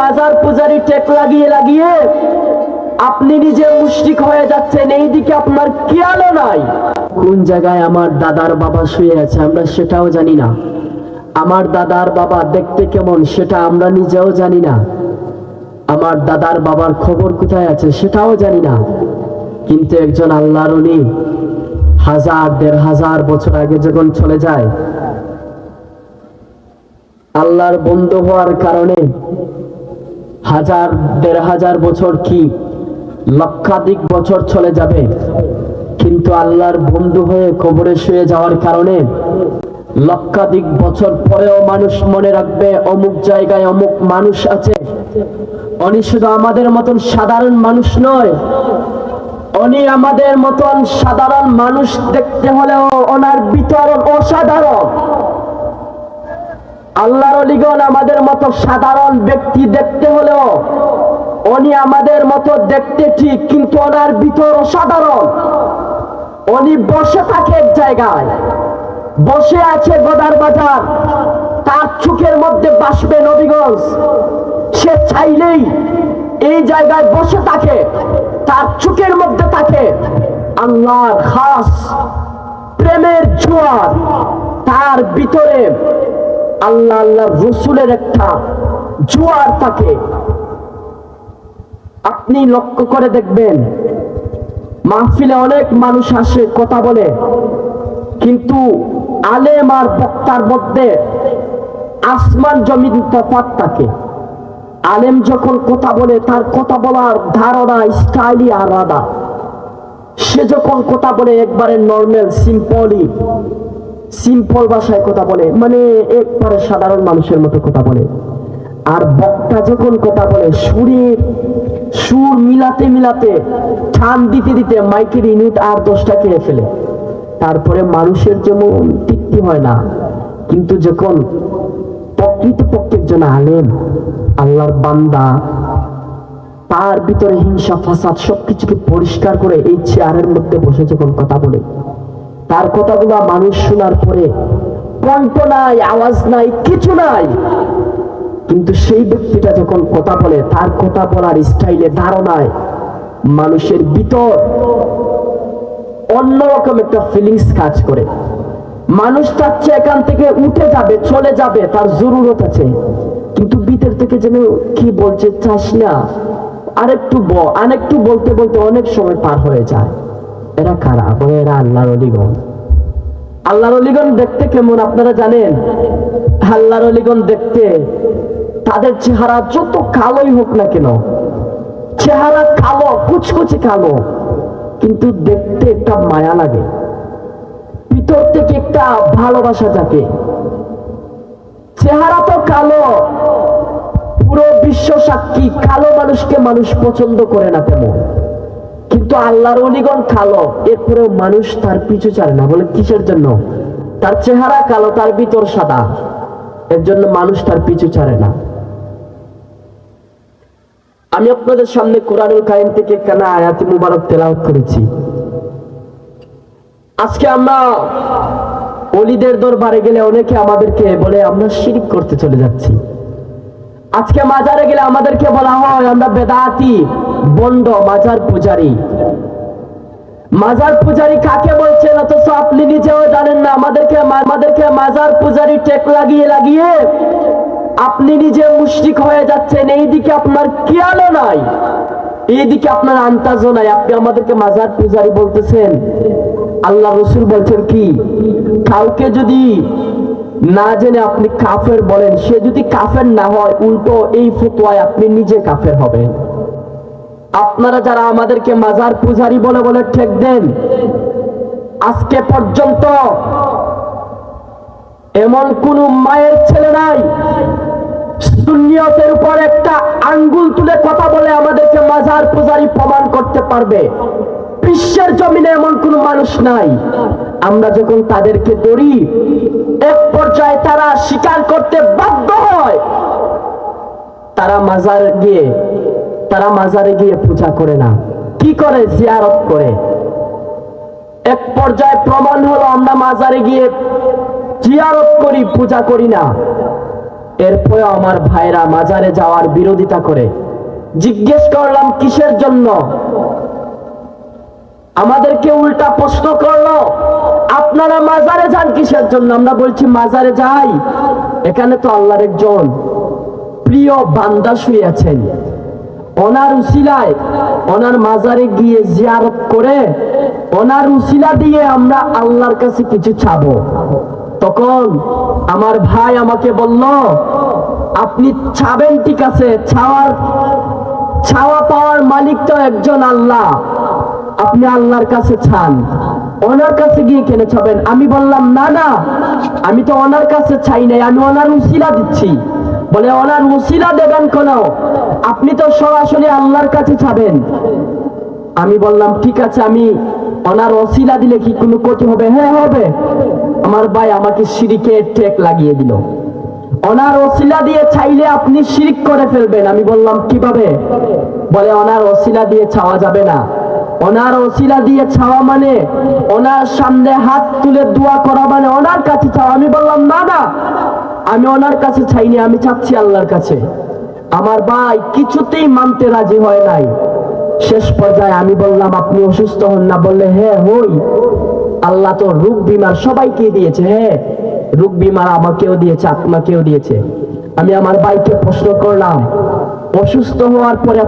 মাজার পূজারি টেক লাগিয়ে লাগিয়ে আপনি নিজে মুশরিক হয়ে যাচ্ছেন এই দিকে আপনার খেয়ালও নাই। কোন জায়গায় আমার দাদার বাবা শুয়ে আছে আমরা সেটাও জানি না। আমার দাদার বাবা দেখতে কেমন সেটা আমরা নিজেও জানি না। আমার দাদার বাবার খবর কোথায় আছে সেটাও জানি না। কিন্তু একজন আল্লাহর উনি হাজার, দেড় হাজার বছর আগে যখন চলে যায়, আল্লাহর বন্ধু হওয়ার কারণে হাজার, দেড় হাজার বছর কি? লক্ষাধিক বছর চলে যাবে। কিন্তু আল্লাহর বন্ধু হয়ে কবরে শুয়ে যাওয়ার কারণে লক্ষাধিক বছর পরেও মানুষ মনে রাখবে, অমুক জায়গায় অমুক মানুষ আছে। উনি শুধু আমাদের মতন সাধারণ মানুষ নয় উনি আমাদের মতন সাধারণ মানুষ দেখতে হলেও ওনার বিতরণ অসাধারণ। আল্লাহর অলিগণ আমাদের মতো সাধারণ ব্যক্তি দেখতে হলেও উনি আমাদের মতো দেখতে ঠিক, কিন্তু ওনার ভিতর অসাধারণ। উনি বসে থাকে এক জায়গায়, বসে আছে গদার বাজার, তার চোখের মধ্যে বাসবে নবীগঞ্জ। সে চাইলেই এই জায়গায় বসে থাকে, তার চোখের মধ্যে থাকে আল্লাহর খাস প্রেমের জোয়ার। তার ভিতরে আল্লাহ আল্লাহ রসুলের একটা জোয়ার থাকে। আপনি লক্ষ্য করে দেখবেন, মাহফিলে অনেক মানুষ আসে, কথা বলে। কিন্তু আলেম আর বক্তার মধ্যে আসমান জমিন তফাৎ থাকে। আলেম যখন কথা বলে, তার কথা বলার ধারণা, স্টাইলই আলাদা। সে যখন কথা বলে, একবারে নর্মাল সিম্পলি সিম্পল ভাষায় কথা বলে মানে একবারে সাধারণ মানুষের মতো কথা বলে। আর বক্তা যখন কথা বলে, সুরের সুর মিলাতে মিলাতে টান দিতে দিতে মাইকের ইউনিট আর দশটা খেয়ে ফেলে। তারপরে মানুষের যেমন তৃপ্তি হয় না, কিন্তু যখন প্রকৃতপক্ষে একজন আলেম, আল্লাহর বান্দা, তার ভিতরে হিংসা, ফাসাদ সবকিছুকে পরিষ্কার করে এই চেয়ারের মধ্যে বসে যখন কথা বলে তার কথাগুলো মানুষ শোনার পরে কণ্ঠ নাই, আওয়াজ নাই, কিছু নাই। কিন্তু সেই ব্যক্তিটা যখন কথা বলে, তার কথা বলার স্টাইলে, ধারণায় মানুষের ভিতর অন্যরকম একটা ফিলিংস কাজ করে। মানুষ চাচ্ছে এখান থেকে উঠে যাবে, চলে যাবে, তার জরুরত আছে। কিন্তু ভিতর থেকে যেন কি বলছে, চাস না। আরেকটু আরেকটু বলতে বলতে অনেক সময় পার হয়ে যায়। এরা কারা? বলে এরা আল্লাহর অলিগণ? আল্লাহর অলিগণ দেখতে কেমন আপনারা জানেন? আল্লাহর অলিগণ দেখতে তাদের চেহারা যত কালোই হোক না কেন, চেহারা কালো, কুচকুচে কালো, কিন্তু দেখতে একটা মায়া লাগে। ভিতর থেকে একটা ভালোবাসা থাকে চেহারা তো কালো, পুরো বিশ্ব সাক্ষী, কালো মানুষকে মানুষ পছন্দ করে না তেমন। কিন্তু আল্লাহর অলিগণ কালো, এরপরেও মানুষ তার পিছু ছাড়ে না, বলে কিসের জন্য? তার চেহারা কালো, তার ভিতর সাদা। এর জন্য মানুষ তার পিছু ছাড়ে না। আমি আপনাদের সামনে কোরআনুল কারিম থেকে কেনা আয়াতি মুবারক তেলাওয়াত করেছি। আজকে আমরা অলিদের দরবারে গেলে অনেকে আমাদেরকে বলে, আমরা শিরিক করতে চলে যাচ্ছি। আজকে মাজারে গেলে আমাদেরকে বলা হয়, আমরা বেদাতি বন্ড মাজার পূজারি। মাজার পূজারি কাকে বলছেন? অথচ আপনি নিজেও জানেন না, আমাদেরকে আমাদেরকে মাজার পূজারি টেক লাগিয়ে লাগিয়ে আপনি নিজে মুশরিক হয়ে যাচ্ছেন। এই দিকে আপনার খেয়ালও নাই। এইদিকে আপনার আন্তাজও নাই। আপনি আমাদেরকে মাজার পূজারি বলতেছেন। আল্লাহ রসুল বলছেন কি? কাউকে যদি না জেনে আপনি কাফের বলেন, সে যদি কাফের না হয়, উল্টো এই ফতোয়ায় আপনি নিজে কাফের হবেন। আপনারা যারা আমাদেরকে মাজার পূজারি বলে বলে ঠেক দেন, আজকে পর্যন্ত এমন কোন মায়ের ছেলে নাই, সুন্নিয়তের উপর একটা আঙ্গুল তুলে কথা বলে আমাদেরকে মাজার পূজারি প্রমাণ করতে পারবে। বিশ্বের জমিনে এমন কোন মানুষ নাই। আমরা যখন তাদেরকে ধরি, এক পর্যায়ে তারা স্বীকার করতে বাধ্য হয়। তারা মাজার গিয়ে তারা মাজারে গিয়ে পূজা করে না। কি করে? জিয়ারত করে। এক পর্যায়ে প্রমাণ হলো, আমরা মাজারে গিয়ে জিয়ারত করি, পূজা করি না। এরপরে আমার ভাইরা মাজারে যাওয়ার বিরোধিতা করে। জিজ্ঞেস করলাম, কিসের জন্য? আমাদেরকে উল্টা প্রশ্ন করল, আপনারা মাজারে যান কিসের জন্য? আমরা বলছি, মাজারে যাই। এখানে তো আল্লাহর একজন প্রিয় বান্দা শুয়ে আছেন। ওনার উসিলায়, ওনার মাজারে গিয়ে জিয়ারত করে, ওনার উসিলা দিয়ে আমরা আল্লাহর কাছে কিছু চাবো। তখন আমার ভাই আমাকে বলল, আপনি চাবেন ঠিক আছে ছাওয়ার ছাওয়া পাওয়ার মালিক তো একজন আল্লাহ। আপনি আল্লাহর কাছে চান। ওনার কাছে গিয়ে কেন চাবেন? আমি বললাম, না না, আমি তো ওনার কাছে চাই নাই, আমি ওনার উসিলা দিচ্ছি। বলে ওনার উসিলা দেবেন কেন আপনি তো সরাসরি আল্লাহর কাছে চাবেন আমি বললাম, ঠিক আছে, আমি ওনার অসিলা দিলে কি কোনো ক্ষতি হবে? হ্যাঁ হবে। আমার ভাই আমাকে সিঁড়িকে টেক লাগিয়ে দিল। ওনার ওসিলা দিয়ে চাইলে আপনি শিরিক করে ফেলবেন। আমি বললাম, কীভাবে? বলে ওনার অসিলা দিয়ে ছাওয়া যাবে না। ওনার ওসিলা দিয়ে ছাওয়া মানে ওনার সামনে হাত তুলে দোয়া করা মানে ওনার কাছে চাওয়া। আমি বললাম, না না। আমি ওনার কাছে চাইনি, আমি চাচ্ছি আল্লাহর কাছে। আমার ভাই কিছুতেই মানতে রাজি হয় নাই। শেষ পর্যায়ে আমি বললাম, আপনি অসুস্থ হন না? বললে হ্যাঁ হই। আল্লাহ তো রোগ বিমার সবাইকে দিয়েছে হ্যাঁ। রোগ বিমার আমাকেও দিয়েছে, আপনাকেও দিয়েছে। আমি আমার ভাইকে প্রশ্ন করলাম, অসুস্থ হওয়ার পরে